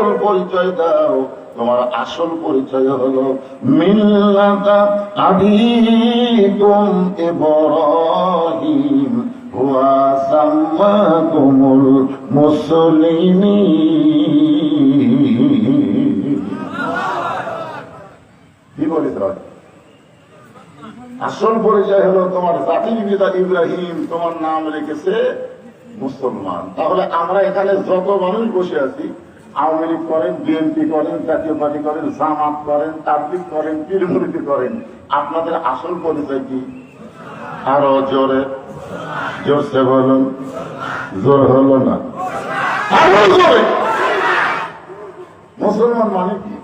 আসল পরিচয় দাও। তোমার আসল পরিচয় হলো মিল্লাতা আবিকুম ইব্রাহিম। হুয়া সাম্মাকুমুল মুসলিমিন। কি আসল পরিচয় হলো তোমার জাতির পিতা ইব্রাহিম। তোমার নাম রেখেছে মুসলমান। তাহলে আমরা এখানে যত মানুষ বসে আছি আওয়ামী লীগ করেন, বিএনপি করেন, জাতীয় পার্টি করেন, জামাত করেন, তাবলিগ করেন তৃণমূলতি করেন। আপনাদের আসল পরিচয় কি? আরও জোরে। জোরসে বলুন। জোর হলো না। মুসলমান মানে কি?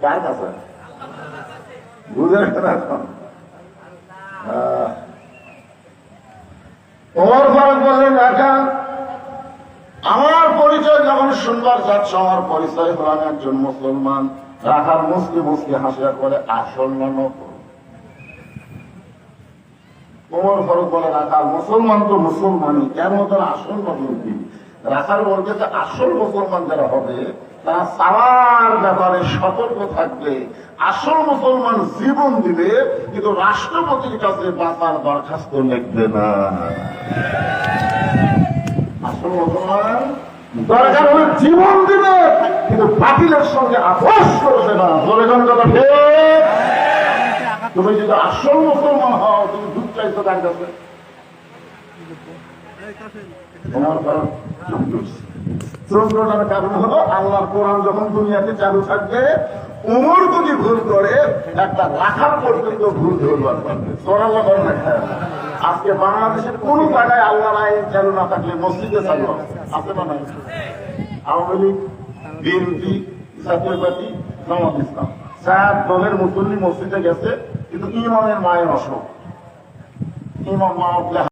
কার কাছে? বুঝেন না এখন? আহ, ওমর ফারুক বললেন একা আমার পরিচয় যখন শুনবার পরিচয় হলো আমি একজন মুসলমান। রাখার মুসকি মুসকি হাসিয়া করে আসল না নকল ওমর বলে রাখার মুসলমান তো মুসলমানই কেন তার আসল নকল কি রাখার বলতে যে, আসল মুসলমান যারা হবে, তারা সালার ব্যাপারে সতর্ক থাকবে। আসল মুসলমান জীবন দিবে, কিন্তু রাষ্ট্রপতির কাছে বাঁচার দরখাস্ত লিখবে না। আসল মুসলমান দরকার হলে জীবন দিবে, কিন্তু বাতিলের সঙ্গে আপোষ করবে না কোন কথা? তুমি যদি আসল মুসলমান হও, তুমি দুধ কাছে তোমার কারণ হলো আল্লাহর কোরআন যখন দুনিয়াতে চালু থাকবে, উমর যদি ভুল করে, একটা রাখার পর্যন্ত ভুল ধরবার পারবে। আজকে বাংলাদেশের কোন জায়গায় আল্লাহর আইন চালু না থাকলে মসজিদে চালু আছে না নাই আওয়ামী লীগ, বিএনপি, জাতীয় পার্টি, জামাত ইসলাম। চার দলের মুসল্লি মসজিদে গেছে, কিন্তু ইমামের মায়ের অসুখ। ইমাম মা